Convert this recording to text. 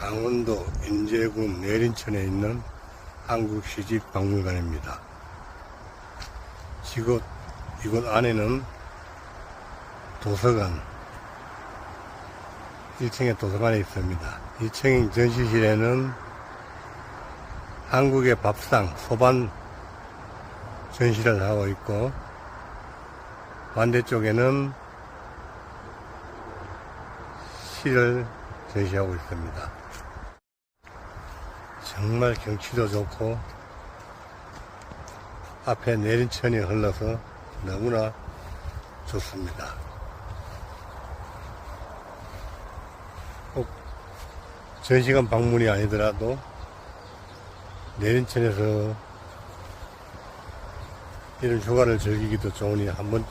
강원도 인제군 내린천에 있는 한국시집박물관입니다. 이곳, 이곳 안에는 도서관, 1층에 도서관이 있습니다. 2층 전시실에는 한국의 밥상, 소반 전시를 하고 있고, 반대쪽에는 시를 전시하고 있습니다. 정말 경치도 좋고 앞에 내린천이 흘러서 너무나 좋습니다. 꼭 전시관 방문이 아니더라도 내린천에서 이런 휴가를 즐기기도 좋으니 한번